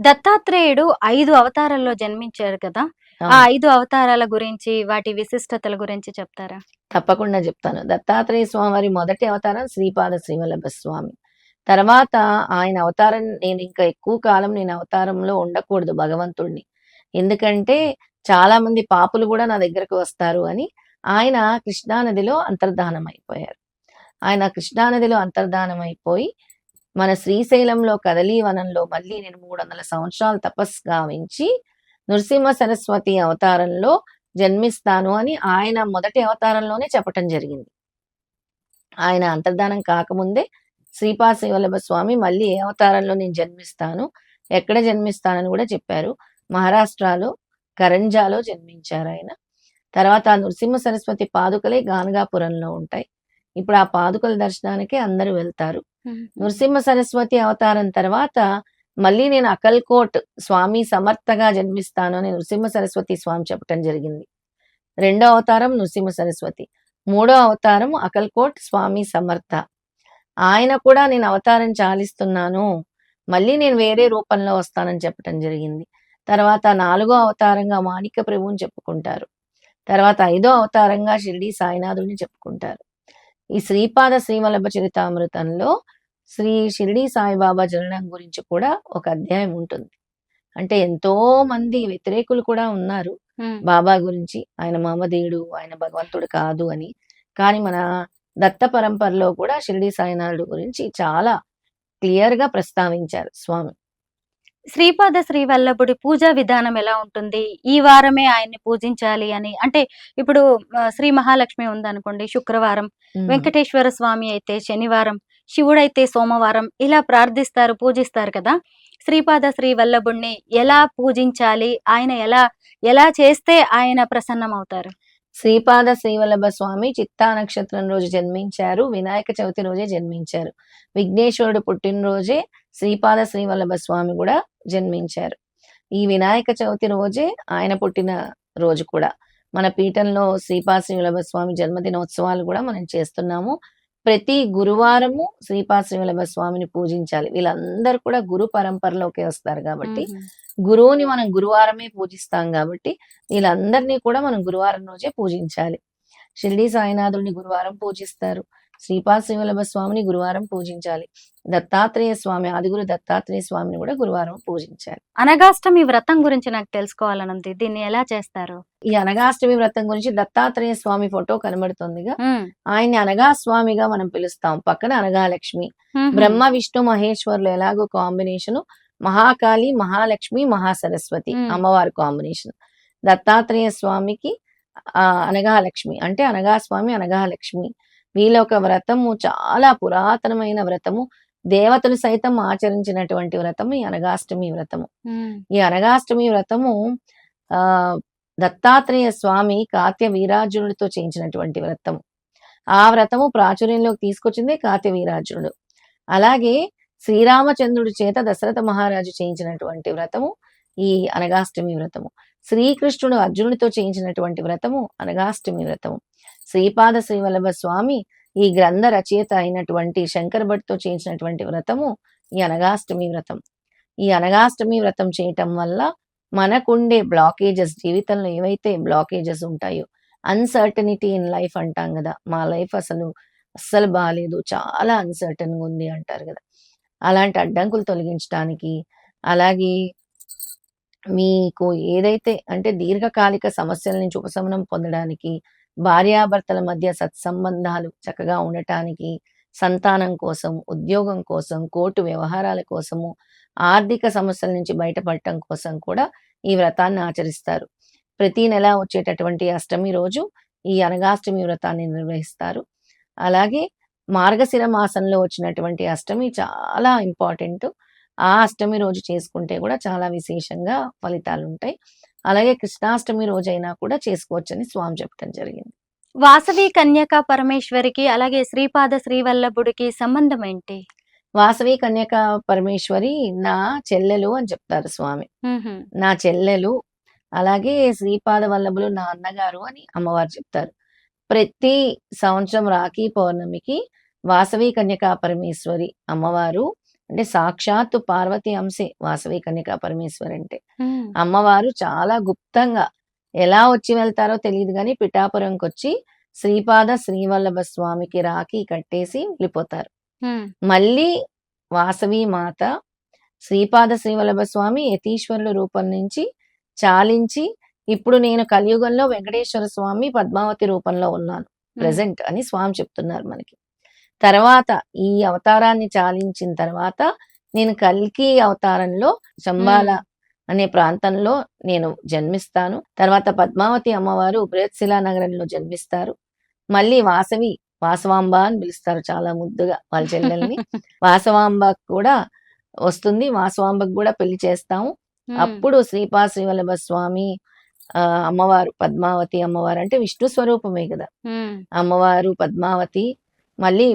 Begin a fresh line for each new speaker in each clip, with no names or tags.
దత్తాత్రేయుడు ఐదు అవతారాల్లో జన్మించారు కదా? ఆ. ఐదు అవతారాల గురించి వాటి విశిష్టతల గురించి చెప్తారా?
తప్పకుండా చెప్తాను. దత్తాత్రేయ స్వామి వారి మొదటి అవతారం శ్రీపాద శ్రీవల్లభ స్వామి. తర్వాత ఆయన అవతారం నేను ఇంకా ఎక్కువ కాలం నేను అవతారంలో ఉండకూడదు భగవంతుడిని ఎందుకంటే చాలా మంది పాపులు కూడా నా దగ్గరకు వస్తారు అని ఆయన కృష్ణానదిలో అంతర్ధానం అయిపోయారు ఆయన కృష్ణానదిలో అంతర్ధానం అయిపోయి మన శ్రీశైలంలో కదలీ వనంలో మళ్ళీ నేను మూడు వందల సంవత్సరాలు తపస్సు గావించి నృసింహ సరస్వతి అవతారంలో జన్మిస్తాను అని ఆయన మొదటి అవతారంలోనే చెప్పటం జరిగింది. ఆయన అంతర్ధానం కాకముందే శ్రీపాద శ్రీవల్లభ స్వామి మళ్ళీ ఏ అవతారంలో నేను జన్మిస్తాను ఎక్కడ జన్మిస్తానని కూడా చెప్పారు. మహారాష్ట్రలో కరంజాలో జన్మించారు ఆయన. తర్వాత ఆ నృసింహ సరస్వతి పాదుకలే గానగాపురంలో ఉంటాయి. ఇప్పుడు ఆ పాదుకల దర్శనానికి అందరూ వెళ్తారు. నృసింహ సరస్వతి అవతారం తర్వాత మళ్ళీ నేను అకల్కోట్ స్వామి సమర్థగా జన్మిస్తాను అని నృసింహ సరస్వతి స్వామి చెప్పటం జరిగింది. రెండో అవతారం నృసింహ సరస్వతి మూడో అవతారం అకల్కోట్ స్వామి సమర్థ. ఆయన కూడా నేను అవతారం చాలిస్తున్నాను మళ్ళీ నేను వేరే రూపంలో వస్తానని చెప్పటం జరిగింది. తర్వాత నాలుగో అవతారంగా మాణిక ప్రభువుని చెప్పుకుంటారు. తర్వాత ఐదో అవతారంగా షిరిడి సాయినాథుడిని చెప్పుకుంటారు. ఈ శ్రీపాద శ్రీవల్లభ చరితామృతంలో శ్రీ షిరిడి సాయిబాబా జననం గురించి కూడా ఒక అధ్యాయం ఉంటుంది. అంటే ఎంతో మంది వ్యతిరేకులు కూడా ఉన్నారు. బాబా గురించి ఆయన మమదేయుడు ఆయన భగవంతుడు కాదు అని. కానీ మన దత్త పరంపరలో కూడా షిరిడి సాయినాథుడు గురించి చాలా క్లియర్గా ప్రస్తావించారు స్వామి.
శ్రీపాద శ్రీవల్లభుడి పూజా విధానం ఎలా ఉంటుంది? ఈ వారమే ఆయన్ని పూజించాలి అని. అంటే ఇప్పుడు శ్రీ మహాలక్ష్మి ఉందనుకోండి శుక్రవారం. వెంకటేశ్వర స్వామి అయితే శనివారం శివుడైతే సోమవారం ఇలా ప్రార్థిస్తారు పూజిస్తారు కదా. శ్రీపాద శ్రీ వల్లభుణ్ణి ఎలా పూజించాలి? ఆయన ఎలా ఎలా చేస్తే ఆయన ప్రసన్నం అవుతారు
శ్రీపాద శ్రీవల్లభ స్వామి చిత్తా నక్షత్రం రోజు జన్మించారు. వినాయక చవితి రోజే జన్మించారు. విఘ్నేశ్వరుడు పుట్టినరోజే శ్రీపాద శ్రీవల్లభ స్వామి కూడా జన్మించారు. ఈ వినాయక చవితి రోజే ఆయన పుట్టిన రోజు కూడా. మన పీఠంలో శ్రీపాద శ్రీవల్లభ స్వామి జన్మదినోత్సవాలు కూడా మనం చేస్తున్నాము. ప్రతి గురువారము శ్రీపాద శ్రీవల్లభ స్వామిని పూజించాలి. వీళ్ళందరూ కూడా గురు పరంపరలోకి వస్తారు కాబట్టి గురువుని మనం గురువారమే పూజిస్తాం కాబట్టి వీళ్ళందరినీ కూడా మనం గురువారం రోజే పూజించాలి. షిరిడి సాయినాథుడిని గురువారం పూజిస్తారు. శ్రీపాద శ్రీవల్లభ స్వామిని గురువారం పూజించాలి. దత్తాత్రేయ స్వామి ఆదిగురు దత్తాత్రేయ స్వామిని కూడా గురువారం పూజించాలి.
అనగాష్టమి వ్రతం గురించి నాకు తెలుసుకోవాలని ఉంది దీన్ని ఎలా చేస్తారు?
ఈ అనగాష్టమి వ్రతం గురించి దత్తాత్రేయ స్వామి ఫోటో కనబడుతుందిగా. ఆయన్ని అనగా స్వామిగా మనం పిలుస్తాం. పక్కన అనగాలక్ష్మి.
ఉమ్,
బ్రహ్మ విష్ణు మహేశ్వరులు ఎలాగో కాంబినేషన్ మహాకాళి మహాలక్ష్మి మహాసరస్వతి
మ్మ్.
అమ్మవారి కాంబినేషన్. దత్తాత్రేయ స్వామికి ఆ అనగాలక్ష్మి అంటే అనగా స్వామి అనగాలక్ష్మి వీళ్ళ ఒక వ్రతము చాలా పురాతనమైన వ్రతము. దేవతలు సైతం ఆచరించినటువంటి వ్రతము ఈ అనగాష్టమి వ్రతము. ఈ అనగాష్టమి వ్రతము ఆ దత్తాత్రేయ స్వామి కాత్య వీరార్జునుడితో చేయించినటువంటి వ్రతము. ఆ వ్రతము ప్రాచుర్యంలోకి తీసుకొచ్చింది కాత్య వీరార్జునుడు అలాగే శ్రీరామచంద్రుడి చేత దశరథ మహారాజు చేయించినటువంటి వ్రతము ఈ అనగాష్టమి వ్రతము. శ్రీకృష్ణుడు అర్జునుడితో చేయించినటువంటి వ్రతము అనగాష్టమి వ్రతము. శ్రీపాద శ్రీవల్లభ స్వామి ఈ గ్రంథ రచయిత అయినటువంటి శంకర భట్తో చేయించినటువంటి వ్రతము ఈ అనగాష్టమి వ్రతం. ఈ అనగాష్టమి వ్రతం చేయటం వల్ల మనకుండే బ్లాకేజెస్ జీవితంలో ఏవైతే బ్లాకేజెస్ ఉంటాయో అన్సర్టనిటీ ఇన్ లైఫ్ అంటాం కదా మా లైఫ్ అసలు అస్సలు బాగాలేదు చాలా అన్సర్టన్గా ఉంది అంటారు కదా. అలాంటి అడ్డంకులు తొలగించడానికి అలాగే మీకు ఏదైతే అంటే దీర్ఘకాలిక సమస్యల నుంచి ఉపశమనం పొందడానికి భార్యాభర్తల మధ్య సత్సంబంధాలు చక్కగా ఉండటానికి సంతానం కోసం ఉద్యోగం కోసం కోర్టు వ్యవహారాల కోసము ఆర్థిక సమస్యల నుంచి బయటపడటం కోసం కూడా ఈ వ్రతాన్ని ఆచరిస్తారు. ప్రతి నెల వచ్చేటటువంటి అష్టమి రోజు ఈ అనగాష్టమి వ్రతాన్ని నిర్వహిస్తారు. అలాగే మార్గశిర మాసంలో వచ్చినటువంటి అష్టమి చాలా ఇంపార్టెంట్. ఆ అష్టమి రోజు చేసుకుంటే కూడా చాలా విశేషంగా ఫలితాలు ఉంటాయి అలాగే కృష్ణాష్టమి రోజైనా కూడా చేసుకోవచ్చని స్వామి చెప్పడం జరిగింది.
వాసవి కన్యకా పరమేశ్వరికి అలాగే శ్రీపాద శ్రీవల్లభుడికి సంబంధం ఏంటి?
వాసవి కన్యక పరమేశ్వరి నా చెల్లెలు అని చెప్తారు స్వామి. నా చెల్లెలు అలాగే శ్రీపాద వల్లభులు నా అన్నగారు అని అమ్మవారు చెప్తారు. ప్రతి సంవత్సరం రాఖీ పౌర్ణమికి వాసవి కన్యకా పరమేశ్వరి అమ్మవారు అంటే సాక్షాత్తు పార్వతి అంశే వాసవి కన్యకా పరమేశ్వరి అంటే అమ్మవారు చాలా గుప్తంగా ఎలా వచ్చి వెళ్తారో తెలియదు కానీ పిఠాపురంకి వచ్చి శ్రీపాద శ్రీవల్లభ స్వామికి రాఖీ కట్టేసి వెళ్ళిపోతారు. మళ్ళీ వాసవి మాత శ్రీపాద శ్రీవల్లభ స్వామి యతీశ్వరుల రూపం నుంచి చాలించి ఇప్పుడు నేను కలియుగంలో వెంకటేశ్వర స్వామి పద్మావతి రూపంలో ఉన్నాను. ప్రజెంట్ అని స్వామి చెప్తున్నారు మనకి. తర్వాత ఈ అవతారాన్ని చాలించిన తర్వాత నేను కల్కి అవతారంలో చంబాల అనే ప్రాంతంలో నేను జన్మిస్తాను. తర్వాత పద్మావతి అమ్మవారు బృహత్శిలా నగరంలో జన్మిస్తారు. మళ్ళీ వాసవి వాసవాంబ అని పిలుస్తారు చాలా ముద్దుగా వాళ్ళ చెల్లెల్ని. వాసవాంబ కూడా వస్తుంది. వాసవాంబకు కూడా పెళ్ళి చేస్తాము. అప్పుడు శ్రీపా శ్రీవల్లభ స్వామి ఆ అమ్మవారు పద్మావతి అమ్మవారు అంటే విష్ణు స్వరూపమే కదా. అమ్మవారు పద్మావతి మళ్ళీ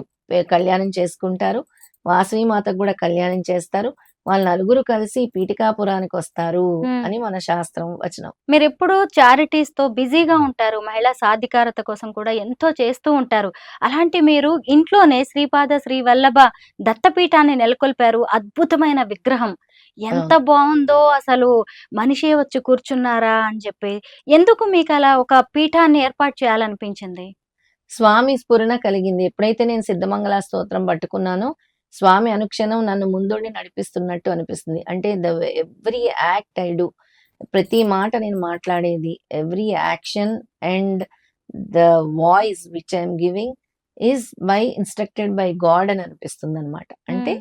కళ్యాణం చేసుకుంటారు. వాసవి మాతకు కూడా కళ్యాణం చేస్తారు. వాళ్ళ నలుగురు కలిసి పీఠికాపురానికి వస్తారు. అని మన శాస్త్రం వచనం.
మీరు ఎప్పుడు చారిటీస్తో బిజీగా ఉంటారు. మహిళా సాధికారత కోసం కూడా ఎంతో చేస్తూ ఉంటారు. అలాంటి మీరు ఇంట్లోనే శ్రీపాద శ్రీ వల్లభ దత్తపీఠాన్ని నెలకొల్పారు. అద్భుతమైన విగ్రహం. ఎంత బాగుందో అసలు మనిషే వచ్చి కూర్చున్నారా అని చెప్పి. ఎందుకు మీకు అలా ఒక పీఠాన్ని ఏర్పాటు చేయాలనిపించింది?
స్వామి స్ఫురణ కలిగింది. ఎప్పుడైతే నేను సిద్ధమంగళ స్తోత్రం పట్టుకున్నానో స్వామి అనుక్షణం నన్ను ముందుండి నడిపిస్తున్నట్టు అనిపిస్తుంది. అంటే the every act I do ప్రతి మాట నేను మాట్లాడేది every action and the voice which I'm giving is by instructed by God అని అనిపిస్తుంది అనమాట అంటే.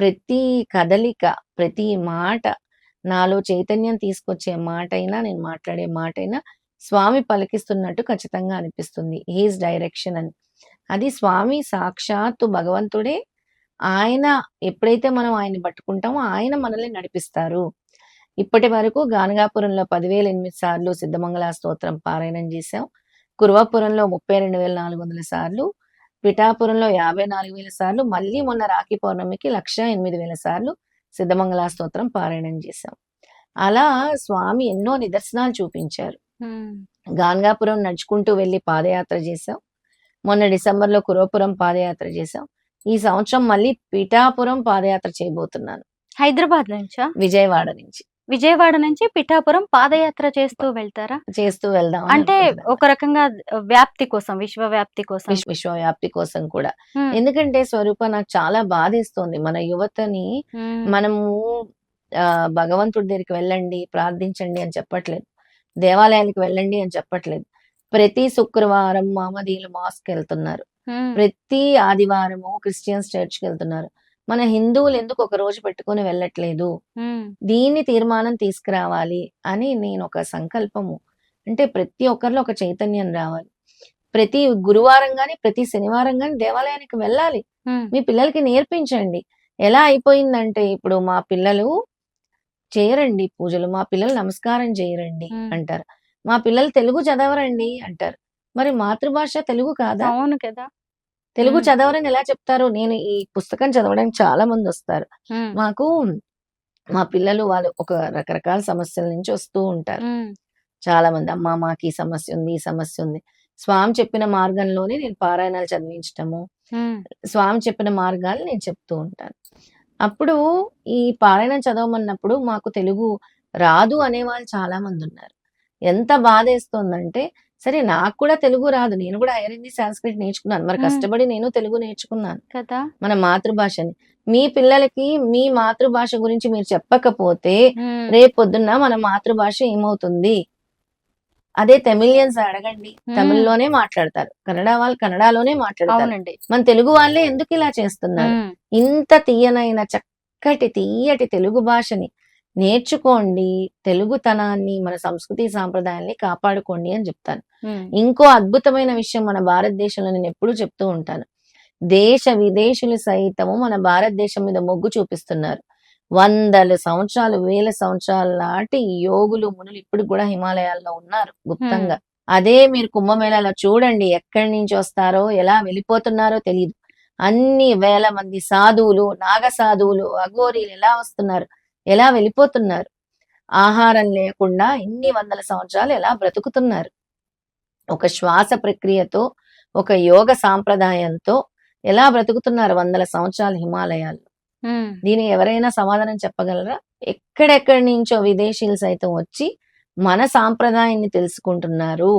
ప్రతి కదలిక ప్రతి మాట నాలో చైతన్యం తీసుకొచ్చే మాట అయినా నేను మాట్లాడే మాట అయినా స్వామి పలికిస్తున్నట్టు ఖచ్చితంగా అనిపిస్తుంది. హీస్ డైరెక్షన్ అని. అది స్వామి సాక్షాత్తు భగవంతుడే. ఆయన ఎప్పుడైతే మనం ఆయన్ని పట్టుకుంటామో ఆయన మనల్ని నడిపిస్తారు. ఇప్పటి వరకు గానగాపురంలో పదివేల ఎనిమిది సార్లు సిద్ధమంగళ స్తోత్రం పారాయణం చేశాం. కురువాపురంలో ముప్పై రెండు వేల నాలుగు వందల సార్లు పిఠాపురంలో యాభై నాలుగు వేల సార్లు మళ్ళీ మొన్న రాఖీ పౌర్ణమికి లక్ష ఎనిమిది వేల సార్లు సిద్ధమంగళ స్తోత్రం పారాయణం చేశాం. అలా స్వామి ఎన్నో నిదర్శనాలు చూపించారు. గాన్గాపురం నడుచుకుంటూ వెళ్ళి పాదయాత్ర చేశాం. మొన్న డిసెంబర్లో కురవపురం పాదయాత్ర చేశాం. ఈ సంవత్సరం మళ్ళీ పిఠాపురం పాదయాత్ర చేయబోతున్నాను.
హైదరాబాద్ నుంచా?
విజయవాడ నుంచి.
విజయవాడ నుంచి పిఠాపురం పాదయాత్ర చేస్తూ వెళ్తారా?
చేస్తూ వెళ్దాం
అంటే. ఒక రకంగా వ్యాప్తి కోసం విశ్వ వ్యాప్తి కోసం.
విశ్వ- విశ్వవ్యాప్తి కోసం కూడా. ఎందుకంటే స్వరూప నాకు చాలా బాధేస్తోంది. మన యువతని. మనము భగవంతుడి దగ్గరికి వెళ్ళండి ప్రార్థించండి అని చెప్పట్లేదు. దేవాలయానికి వెళ్ళండి అని చెప్పట్లేదు. ప్రతి శుక్రవారం మామదీయులు మాస్క్ వెళ్తున్నారు. ప్రతి ఆదివారము క్రిస్టియన్స్ చర్చ్కి వెళ్తున్నారు. మన హిందువులు ఎందుకు ఒక రోజు పెట్టుకొని వెళ్ళట్లేదు. దీన్ని తీర్మానం తీసుకురావాలి అని నేను ఒక సంకల్పము. అంటే ప్రతి ఒక్కరిలో ఒక చైతన్యం రావాలి. ప్రతి గురువారం గాని ప్రతి శనివారం గాని దేవాలయానికి వెళ్ళాలి. మీ పిల్లలకి నేర్పించండి. ఎలా అయిపోయిందంటే ఇప్పుడు మా పిల్లలు చేయరండి పూజలు. మా పిల్లలు నమస్కారం చేయరండి. అంటారు. మా పిల్లలు తెలుగు చదవరండి అంటారు. మరి మాతృభాష తెలుగు కాదా?
అవును కదా.
తెలుగు. చదవరని ఎలా చెప్తారు? నేను ఈ పుస్తకం చదవడానికి చాలా మంది వస్తారు. మాకు మా పిల్లలు వాళ్ళు ఒక రకరకాల సమస్యల నుంచి వస్తూ ఉంటారు. చాలా మంది అమ్మ మాకు ఈ సమస్య ఉంది ఈ సమస్య ఉంది. స్వామి చెప్పిన మార్గంలోనే నేను పారాయణాలు చదివించటము.
స్వామి
చెప్పిన మార్గాలు నేను చెప్తూ ఉంటాను. అప్పుడు ఈ పారాయణం చదవమన్నప్పుడు మాకు తెలుగు రాదు అనే వాళ్ళు చాలా మంది ఉన్నారు ఎంత బాధేస్తోందంటే సరే నాకు కూడా తెలుగు రాదు నేను కూడా హైర్ హిందీ సాంస్క్రిట్ నేర్చుకున్నాను. మరి. కష్టపడి నేను తెలుగు నేర్చుకున్నాను.
కదా?
మన మాతృభాషని. మీ పిల్లలకి మీ మాతృభాష గురించి మీరు చెప్పకపోతే
మ్మ్.
రేపు పొద్దున్న మన మాతృభాష ఏమవుతుంది? అదే తమిళియన్స్ అడగండి. తమిళ్ళోనే మాట్లాడతారు. కన్నడ వాళ్ళు కన్నడలోనే మాట్లాడతారు. మన తెలుగు వాళ్ళే ఎందుకు ఇలా చేస్తున్నారు. ఇంత తీయనైన చక్కటి తీయటి తెలుగు భాషని నేర్చుకోండి. తెలుగుతనాన్ని మన సంస్కృతి సాంప్రదాయాల్ని కాపాడుకోండి అని చెప్తాను. ఇంకో అద్భుతమైన విషయం మన భారతదేశంలో నేను ఎప్పుడు చెప్తూ ఉంటాను. దేశ విదేశీయులు సైతము మన భారతదేశం మీద మొగ్గు చూపిస్తున్నారు. వందల సంవత్సరాలు వేల సంవత్సరాల నాటి యోగులు మునులు ఇప్పుడు కూడా హిమాలయాల్లో ఉన్నారు గుప్తంగా. అదే మీరు కుంభమేళాలో చూడండి ఎక్కడి నుంచి వస్తారో ఎలా వెళ్ళిపోతున్నారో తెలియదు అన్ని వేల మంది సాధువులు నాగ సాధువులు అఘోరీలు ఎలా వస్తున్నారు ఎలా వెళ్ళిపోతున్నారు ఆహారం లేకుండా ఇన్ని వందల సంవత్సరాలు ఎలా బ్రతుకుతున్నారు. ఒక శ్వాస ప్రక్రియతో ఒక యోగ సాంప్రదాయంతో ఎలా బ్రతుకుతున్నారు వందల సంవత్సరాలు హిమాలయాల్లో
ఉమ్,
దీనికి ఎవరైనా సమాధానం చెప్పగలరా? ఎక్కడెక్కడి నుంచో విదేశీయులు సైతం వచ్చి మన సాంప్రదాయాన్ని తెలుసుకుంటున్నారు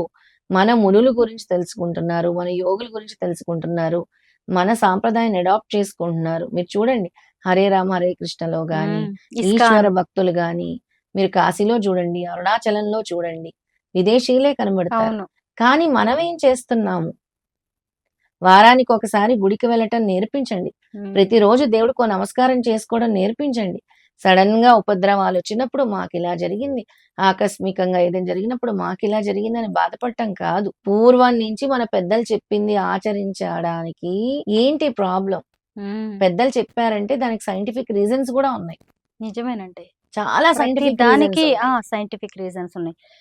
మన మునుల గురించి తెలుసుకుంటున్నారు మన యోగుల గురించి తెలుసుకుంటున్నారు మన సాంప్రదాయాన్ని అడాప్ట్ చేసుకుంటున్నారు. మీరు చూడండి హరే రామ హరే కృష్ణలో గాని. ఈశ్వర భక్తులు గాని మీరు కాశీలో చూడండి అరుణాచలంలో చూడండి విదేశీయులే కనబడతారు. కానీ మనం ఏం చేస్తున్నాము? వారానికి ఒకసారి గుడికి వెళ్ళటం నేర్పించండి. ప్రతిరోజు దేవుడికో నమస్కారం చేసుకోవడం నేర్పించండి. సడన్గా ఉపద్రవాలు వచ్చినప్పుడు మాకు ఇలా జరిగింది. ఆకస్మికంగా ఏదైనా జరిగినప్పుడు మాకు ఇలా జరిగిందని బాధపడటం కాదు. పూర్వం నుంచి మన పెద్దలు చెప్పింది ఆచరించడానికి ఏంటి ప్రాబ్లం? పెద్దలు చెప్పారంటే దానికి సైంటిఫిక్ రీజన్స్ కూడా ఉన్నాయి.
నిజమేనండి.
చాలా సైంటిఫిక్
దానికి ఆ సైంటిఫిక్ రీజన్స్ ఉన్నాయి.